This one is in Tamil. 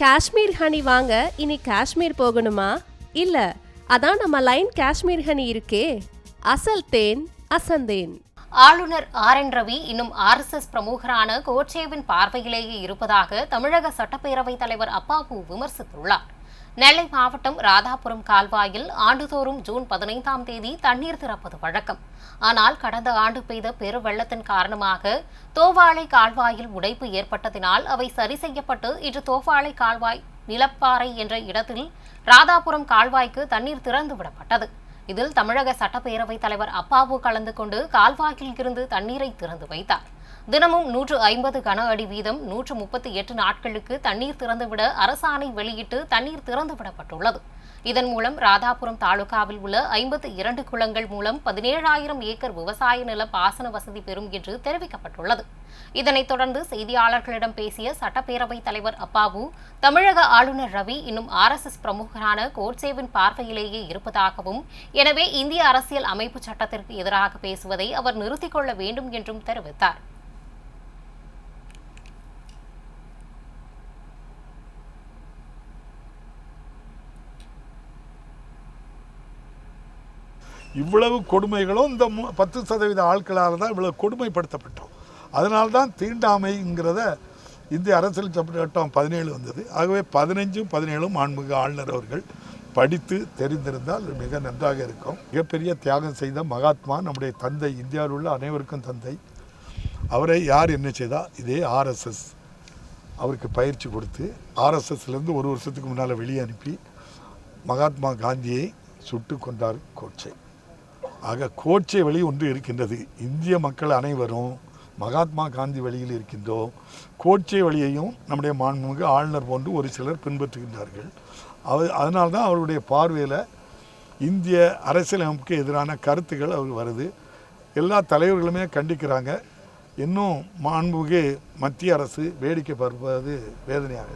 காஷ்மீர் ஹனி வாங்க இனி காஷ்மீர் போகணுமா? இல்ல அதான் நம்ம லைன் காஷ்மீர் ஹனி இருக்கே. அசல் தேன் அசந்தேன் ஆளுநர் ஆர் என் ரவி இன்னும் ஆர்எஸ்எஸ் பிரமுகரான கோட்சேவின் பார்வையிலேயே இருப்பதாக தமிழக சட்டப்பேரவைத் தலைவர் அப்பாவு விமர்சித்துள்ளார். நெல்லை மாவட்டம் ராதாபுரம் கால்வாயில் ஆண்டுதோறும் ஜூன் பதினைந்தாம் தேதி தண்ணீர் திறப்பது வழக்கம். ஆனால் கடந்த ஆண்டு பெய்த பெருவெள்ளத்தின் காரணமாக தோவாளை கால்வாயில் உடைப்பு ஏற்பட்டதினால் அவை சரி செய்யப்பட்டு இன்று தோவாளை கால்வாய் நிலப்பாறை என்ற இடத்தில் ராதாபுரம் கால்வாய்க்கு தண்ணீர் திறந்து விடப்பட்டது. இதில் தமிழக சட்டப்பேரவைத் தலைவர் அப்பாவு கலந்து கொண்டு கால்வாயில் இருந்து தண்ணீரை திறந்து வைத்தார். தினமும் நூற்று ஐம்பது கன அடி வீதம் நூற்று முப்பத்தி எட்டு நாட்களுக்கு தண்ணீர் திறந்துவிட அரசாணை வெளியிட்டு தண்ணீர் திறந்துவிடப்பட்டுள்ளது. இதன் மூலம் ராதாபுரம் தாலுகாவில் உள்ள ஐம்பத்தி இரண்டு குளங்கள் மூலம் பதினேழாயிரம் ஏக்கர் விவசாய நில பாசன வசதி பெறும் என்று தெரிவிக்கப்பட்டுள்ளது. இதனைத் தொடர்ந்து செய்தியாளர்களிடம் பேசிய சட்டப்பேரவைத் தலைவர் அப்பாவு தமிழக ஆளுநர் ரவி இன்னும் ஆர்எஸ்எஸ் பிரமுகரான கோட்சேவின் பார்வையிலேயே இருப்பதாகவும் எனவே இந்திய அரசியல் அமைப்பு சட்டத்திற்கு எதிராக பேசுவதை அவர் நிறுத்திக் கொள்ள வேண்டும் என்றும் தெரிவித்தார். இவ்வளவு கொடுமைகளும் இந்த மு- பத்து சதவீத ஆட்களால் தான் இவ்வளவு கொடுமைப்படுத்தப்பட்டோம். அதனால்தான் தீண்டாமைங்கிறத இந்திய அரசியல் சட்டம் பதினேழு வந்தது. ஆகவே பதினஞ்சும் பதினேழும் ஆன்மிக ஆளுநர் அவர்கள் படித்து தெரிந்திருந்தால் மிக நன்றாக இருக்கும். மிகப்பெரிய தியாகம் செய்த மகாத்மா நம்முடைய தந்தை இந்தியாவில் உள்ள அனைவருக்கும் தந்தை அவரை யார் என்ன செய்தால் இதே ஆர்எஸ்எஸ் அவருக்கு பயிற்சி கொடுத்து ஆர்எஸ்எஸ்லேருந்து ஒரு வருஷத்துக்கு முன்னால் வெளியே அனுப்பி மகாத்மா காந்தியை சுட்டு கொண்டார் கோட்சை. ஆக கோட்சை வழி ஒன்று இருக்கின்றது. இந்திய மக்கள் அனைவரும் மகாத்மா காந்தி வழியில் இருக்கின்றோம். கோட்சை வழியையும் நம்முடைய மாண்புமிகு ஆளுநர் போன்று ஒரு சிலர் பின்பற்றுகின்றார்கள். அவ அதனால்தான் அவருடைய பார்வையில் இந்திய அரசியலமைப்புக்கு எதிரான கருத்துக்கள் அவர் வருது. எல்லா தலைவர்களுமே கண்டிக்கிறாங்க. இன்னும் மாண்புமிகு மத்திய அரசு வேடிக்கை பார்ப்பது வேதனையாக